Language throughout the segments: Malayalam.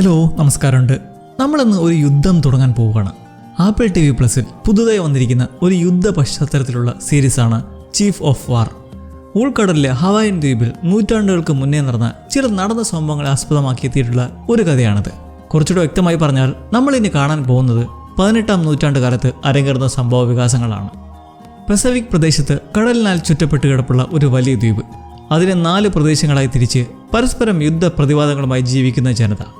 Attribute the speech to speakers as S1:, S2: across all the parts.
S1: ഹലോ നമസ്കാരമുണ്ട്. നമ്മളിന്ന് ഒരു യുദ്ധം തുടങ്ങാൻ പോവുകയാണ്. ആപ്പിൾ ടി വി പ്ലസിൽ പുതുതായി വന്നിരിക്കുന്ന ഒരു യുദ്ധ പശ്ചാത്തലത്തിലുള്ള സീരീസാണ് ചീഫ് ഓഫ് വാർ. ഉൾക്കടലിലെ ഹവായൻ ദ്വീപിൽ നൂറ്റാണ്ടുകൾക്ക് മുന്നേ നടന്ന ചില നടന്ന സംഭവങ്ങളെ ആസ്പദമാക്കിയെത്തിയിട്ടുള്ള ഒരു കഥയാണിത്. കുറച്ചുകൂടെ വ്യക്തമായി പറഞ്ഞാൽ നമ്മൾ ഇനി കാണാൻ പോകുന്നത് പതിനെട്ടാം നൂറ്റാണ്ട് കാലത്ത് അരങ്ങേറുന്ന സംഭവ വികാസങ്ങളാണ് പസഫിക് പ്രദേശത്ത് കടലിനാൽ ചുറ്റപ്പെട്ട് കിടപ്പുള്ള ഒരു വലിയ ദ്വീപ്. അതിനെ നാല് പ്രദേശങ്ങളായി തിരിച്ച് പരസ്പരം യുദ്ധ പ്രതിവാദങ്ങളുമായി ജീവിക്കുന്ന ജനത.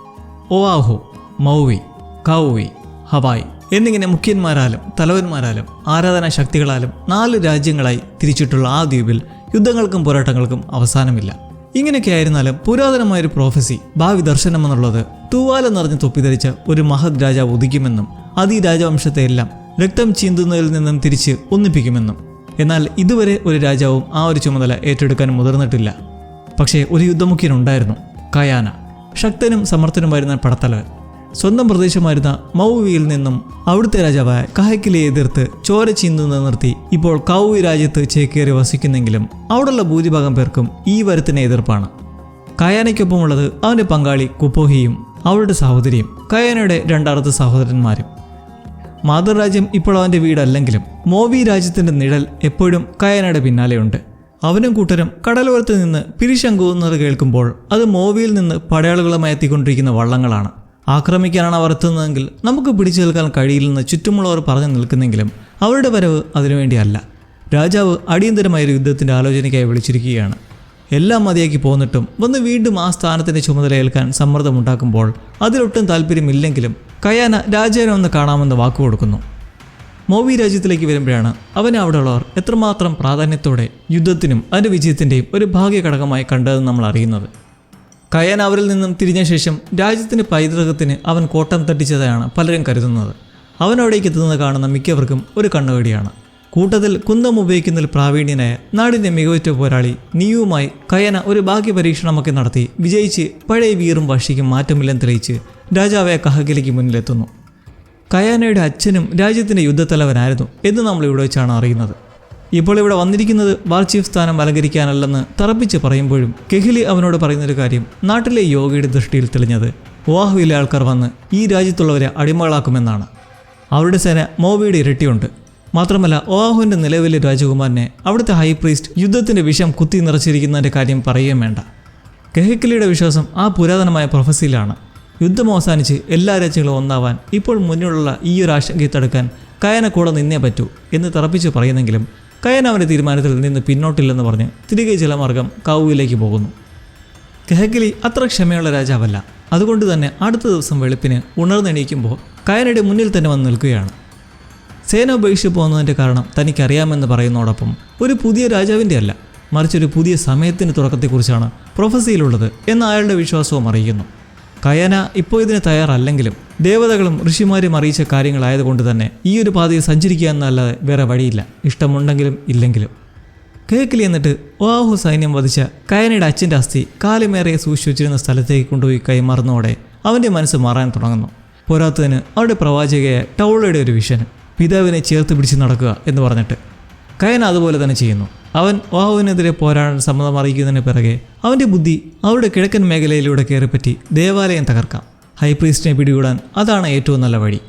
S1: ഒവാഹു മൗവി കൗവി ഹവായ് എന്നിങ്ങനെ മുഖ്യന്മാരാലും തലവന്മാരാലും ആരാധനാ ശക്തികളാലും നാല് രാജ്യങ്ങളായി തിരിച്ചിട്ടുള്ള ആ ദ്വീപിൽ യുദ്ധങ്ങൾക്കും പോരാട്ടങ്ങൾക്കും അവസാനമില്ല. ഇങ്ങനെയൊക്കെ ആയിരുന്നാലും പുരാതനമായൊരു പ്രോഫസി ഭാവി ദർശനം എന്നുള്ളത് തൂവാല നിറഞ്ഞ് തൊപ്പിധരിച്ച ഒരു മഹത് രാജാവ് ഉദിക്കുമെന്നും അത് ഈ രാജവംശത്തെ എല്ലാം രക്തം ചീന്തുന്നതിൽ നിന്നും തിരിച്ച് ഒന്നിപ്പിക്കുമെന്നും. എന്നാൽ ഇതുവരെ ഒരു രാജാവും ആ ഒരു ചുമതല ഏറ്റെടുക്കാൻ മുതിർന്നിട്ടില്ല. പക്ഷേ ഒരു യുദ്ധമുഖ്യനുണ്ടായിരുന്നു കയാന. ശക്തനും സമർത്ഥനുമായിരുന്ന പടത്തലവൻ. സ്വന്തം പ്രദേശമായിരുന്ന മൗവിയിൽ നിന്നും അവിടുത്തെ രാജാവായ കഹക്കിലെ എതിർത്ത് ചോര ചീന്തുന്നത് നിർത്തി ഇപ്പോൾ കൗവി രാജ്യത്ത് ചേക്കേറി വസിക്കുന്നെങ്കിലും അവിടെയുള്ള ഭൂരിഭാഗം പേർക്കും ഈ വരുത്തിനെ എതിർപ്പാണ്. കയാനയ്ക്കൊപ്പമുള്ളത് അവന്റെ പങ്കാളി കുപ്പോഹിയും അവളുടെ സഹോദരിയും കയാനയുടെ രണ്ടാമത്തെ സഹോദരന്മാരും. മാതൃരാജ്യം ഇപ്പോൾ അവന്റെ വീടല്ലെങ്കിലും മോവി രാജ്യത്തിന്റെ നിഴൽ എപ്പോഴും കയാനയുടെ പിന്നാലെയുണ്ട്. അവനും കൂട്ടരും കടലോരത്ത് നിന്ന് പിരിശങ്കുന്നത് കേൾക്കുമ്പോൾ അത് മോവിയിൽ നിന്ന് പടയാളികളുമായി എത്തിക്കൊണ്ടിരിക്കുന്ന വള്ളങ്ങളാണ്. ആക്രമിക്കാനാണ് അവർ എത്തുന്നതെങ്കിൽ നമുക്ക് പിടിച്ചു നിൽക്കാൻ കഴിയില്ലെന്ന് ചുറ്റുമുള്ളവർ പറഞ്ഞു നിൽക്കുന്നെങ്കിലും അവരുടെ വരവ് അതിനുവേണ്ടിയല്ല രാജാവ് അടിയന്തരമായ ഒരു യുദ്ധത്തിന്റെ ആലോചനയ്ക്കായി വിളിച്ചിരിക്കുകയാണ്. എല്ലാം മതിയാക്കി പോന്നിട്ടും വന്ന് വീണ്ടും ആ സ്ഥാനത്തിന്റെ ചുമതല ഏൽക്കാൻ സമ്മർദ്ദമുണ്ടാക്കുമ്പോൾ അതിലൊട്ടും താല്പര്യമില്ലെങ്കിലും കയാന രാജാവിനെ ഒന്ന് കാണാമെന്ന് വാക്കു കൊടുക്കുന്നു മോവി രാജ്യത്തിലേക്ക് വരുമ്പോഴാണ് അവനെ അവിടെയുള്ളവർ എത്രമാത്രം പ്രാധാന്യത്തോടെ യുദ്ധത്തിനും അതിന്റെ വിജയത്തിന്റെയും ഒരു ഭാഗ്യഘടകമായി കണ്ടതെന്ന് നമ്മൾ അറിയുന്നത്. കയാൻ അവരിൽ നിന്നും തിരിഞ്ഞ ശേഷം രാജ്യത്തിന്റെ പൈതൃകത്തിന് അവൻ കോട്ടം തട്ടിച്ചതായാണ് പലരും കരുതുന്നത്. അവൻ അവിടേക്ക് എത്തുന്നത് കാണുന്ന മിക്കവർക്കും ഒരു കണ്ണുകടിയാണ്. കൂട്ടത്തിൽ കുന്തം ഉപയോഗിക്കുന്നതിൽ പ്രാവീണ്യനായ നാടിന്റെ മികവുറ്റ പോരാളി നിയുവുമായി കയന ഒരു ഭാഗ്യ പരീക്ഷണമൊക്കെ നടത്തി വിജയിച്ച് പഴയ വീറും വഷിക്കും മാറ്റമില്ലെന്ന് തെളിയിച്ച് രാജാവായ കഹകിലേക്ക് മുന്നിലെത്തുന്നു. കയാനയുടെ അച്ഛനും രാജ്യത്തിന്റെ യുദ്ധത്തലവനായിരുന്നു എന്ന് നമ്മൾ ഇവിടെ വെച്ചാണ് അറിയുന്നത്. ഇപ്പോൾ ഇവിടെ വന്നിരിക്കുന്നത് വാർ ചീഫ് സ്ഥാനം അലങ്കരിക്കാനല്ലെന്ന് തറപ്പിച്ച് പറയുമ്പോഴും കെഹിലി അവനോട് പറയുന്നൊരു കാര്യം നാട്ടിലെ യോഗയുടെ ദൃഷ്ടിയിൽ തെളിഞ്ഞത് ഓവാഹുവിലെ ആൾക്കാർ വന്ന് ഈ രാജ്യത്തുള്ളവരെ അടിമകളാക്കുമെന്നാണ്. അവരുടെ സേന മോവിയുടെ ഇരട്ടിയുണ്ട്. മാത്രമല്ല ഓവാഹുവിന്റെ നിലവിലെ രാജകുമാരനെ അവിടുത്തെ ഹൈ പ്രീസ്റ്റ് യുദ്ധത്തിന്റെ വിഷം കുത്തി നിറച്ചിരിക്കുന്നതിന്റെ കാര്യം പറയുകയും വേണ്ട. കെഹിക്കലിയുടെ വിശ്വാസം ആ പുരാതനമായ പ്രൊഫസിയിലാണ് യുദ്ധം അവസാനിച്ച് എല്ലാ രാജ്യങ്ങളും ഒന്നാവാൻ ഇപ്പോൾ മുന്നിലുള്ള ഈ ഒരു ആശങ്കയെ തടുക്കാൻ കയന കൂടെ നിന്നേ പറ്റൂ എന്ന് തറപ്പിച്ച് പറയുന്നെങ്കിലും കയൻ അവന്റെ തീരുമാനത്തിൽ നിന്ന് പിന്നോട്ടില്ലെന്ന് പറഞ്ഞ് തിരികെ ജലമാർഗം കാവുവിലേക്ക് പോകുന്നു. കെഹഗിലി അത്ര ക്ഷമയുള്ള രാജാവല്ല. അതുകൊണ്ട് തന്നെ അടുത്ത ദിവസം വെളുപ്പിന് ഉണർന്നെണീക്കുമ്പോൾ കയനയുടെ മുന്നിൽ തന്നെ വന്ന് നിൽക്കുകയാണ്. സേന ഉപേക്ഷിച്ച് പോകുന്നതിന്റെ കാരണം തനിക്കറിയാമെന്ന് പറയുന്നതോടൊപ്പം ഒരു പുതിയ രാജാവിന്റെ അല്ല മറിച്ചൊരു പുതിയ സമയത്തിന്റെ തുടക്കത്തെക്കുറിച്ചാണ് പ്രൊഫസിയിലുള്ളത് എന്ന് അയാളുടെ വിശ്വാസവും അറിയിക്കുന്നു. കയന ഇപ്പോൾ ഇതിന് തയ്യാറല്ലെങ്കിലും ദേവതകളും ഋഷിമാരും അറിയിച്ച കാര്യങ്ങളായതുകൊണ്ട് തന്നെ ഈ ഒരു പാതയിൽ സഞ്ചരിക്കുക എന്നല്ലാതെ വേറെ വഴിയില്ല. ഇഷ്ടമുണ്ടെങ്കിലും ഇല്ലെങ്കിലും. കേക്കിലി എന്നിട്ട് ഓഹു സൈന്യം വധിച്ച കയനയുടെ അച്ഛന്റെ അസ്ഥി കാലുമേറെ സൂക്ഷിച്ചിരുന്ന സ്ഥലത്തേക്ക് കൊണ്ടുപോയി കൈമാറുന്നതോടെ അവന്റെ മനസ്സ് മാറാൻ തുടങ്ങുന്നു. പോരാത്തതിന് അവരുടെ പ്രവാചകയായ ടൗളയുടെ ഒരു വിഷൻ പിതാവിനെ ചേർത്ത് പിടിച്ച് നടക്കുക എന്ന് പറഞ്ഞിട്ട്. കയൻ അതുപോലെ തന്നെ ചെയ്യുന്നു. അവൻ വാഹുവിനെതിരെ പോരാടാൻ സമ്മതം അറിയിക്കുന്നതിന് പിറകെ അവന്റെ ബുദ്ധി അവരുടെ കിഴക്കൻ മേഖലയിലൂടെ കയറിപ്പറ്റി ദേവാലയം തകർക്കാം. ഹൈപ്രീസ്റ്റിനെ പിടികൂടാൻ അതാണ് ഏറ്റവും നല്ല വഴി.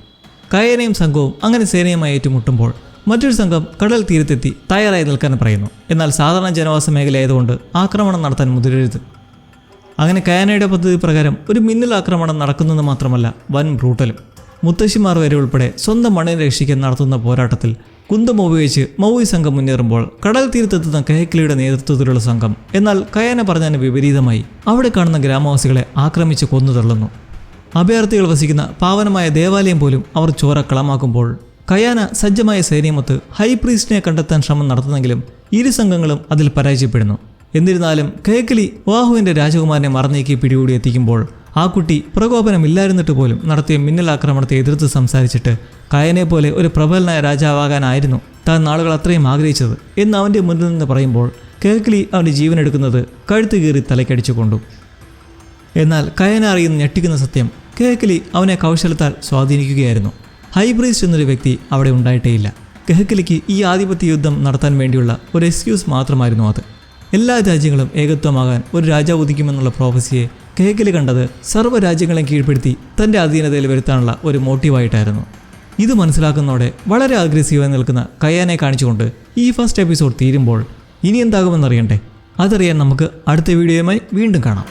S1: കയനയും സംഘവും അങ്ങനെ സേനയുമായി ഏറ്റുമുട്ടുമ്പോൾ മറ്റൊരു സംഘം കടൽ തീരത്തെത്തി തയ്യാറായി നിൽക്കാൻ പറയുന്നു. എന്നാൽ സാധാരണ ജനവാസ മേഖലയായതുകൊണ്ട് ആക്രമണം നടത്താൻ മുതിരരുത്. അങ്ങനെ കയാനയുടെ പദ്ധതി പ്രകാരം ഒരു മിന്നൽ ആക്രമണം നടക്കുന്നത് മാത്രമല്ല വൻ ബ്രൂട്ടലും. മുത്തശ്ശിമാർ വരെ ഉൾപ്പെടെ സ്വന്തം മണ്ണിനെ രക്ഷിക്കാൻ നടത്തുന്ന പോരാട്ടത്തിൽ കുന്തം ഉപയോഗിച്ച് മൗവി സംഘം മുന്നേറുമ്പോൾ കടൽ തീരത്തെത്തുന്ന കയക്കിളിയുടെ നേതൃത്വത്തിലുള്ള സംഘം. എന്നാൽ കയാന പറഞ്ഞതിന് വിപരീതമായി. അവിടെ കാണുന്ന ഗ്രാമവാസികളെ ആക്രമിച്ച് കൊന്നുതള്ളുന്നു അഭയാർത്ഥികൾ വസിക്കുന്ന പാവനമായ ദേവാലയം പോലും അവർ ചോര കളമാക്കുമ്പോൾ കയാന സജ്ജമായ സൈന്യമൊത്ത് ഹൈ പ്രീസ്റ്റിനെ കണ്ടെത്താൻ ശ്രമം നടത്തുന്നെങ്കിലും ഇരു സംഘങ്ങളും അതിൽ പരാജയപ്പെടുന്നു. എന്നിരുന്നാലും കേക്കലി വാഹുവിന്റെ രാജകുമാരനെ മറന്നേക്ക് പിടികൂടി എത്തിക്കുമ്പോൾ ആ കുട്ടി പ്രകോപനമില്ലായിരുന്നിട്ട് പോലും നടത്തിയ മിന്നൽ ആക്രമണത്തെ എതിർത്ത് സംസാരിച്ചിട്ട് കയനെ പോലെ ഒരു പ്രബലനായ രാജാവാകാനായിരുന്നു താൻ നാളുകൾ അത്രയും ആഗ്രഹിച്ചത് എന്ന് അവന്റെ മുന്നിൽ നിന്ന് പറയുമ്പോൾ കേക്കലി അവന്റെ ജീവൻ എടുക്കുന്നത് കഴുത്ത് കീറി തലക്കടിച്ചു കൊണ്ടു. എന്നാൽ കയനെ അറിയുന്ന ഞെട്ടിക്കുന്ന സത്യം കെഹക്കലി അവനെ കൗശലത്താൽ സ്വാധീനിക്കുകയായിരുന്നു. ഹൈബ്രീസ് എന്നൊരു വ്യക്തി അവിടെ ഉണ്ടായിട്ടേയില്ല. കെഹക്കലിക്ക് ഈ ആധിപത്യ യുദ്ധം നടത്താൻ വേണ്ടിയുള്ള ഒരു എക്സ്ക്യൂസ് മാത്രമായിരുന്നു അത്. എല്ലാ രാജ്യങ്ങളും ഏകത്വമാകാൻ ഒരു രാജാവ് ഉദിക്കുമെന്നുള്ള പ്രോഫസിയെ കേക്കിൽ കണ്ടത് സർവ രാജ്യങ്ങളെയും കീഴ്പ്പെടുത്തി തന്റെ അധീനതയിൽ വരുത്താനുള്ള ഒരു മോട്ടീവായിട്ടായിരുന്നു. ഇത് മനസ്സിലാക്കുന്നതോടെ വളരെ അഗ്രസീവായി നിൽക്കുന്ന കയാനെ കാണിച്ചുകൊണ്ട് ഈ ഫസ്റ്റ് എപ്പിസോഡ് തീരുമ്പോൾ ഇനി എന്താകുമെന്നറിയണ്ടേ? അതറിയാൻ നമുക്ക് അടുത്ത വീഡിയോയുമായി വീണ്ടും കാണാം.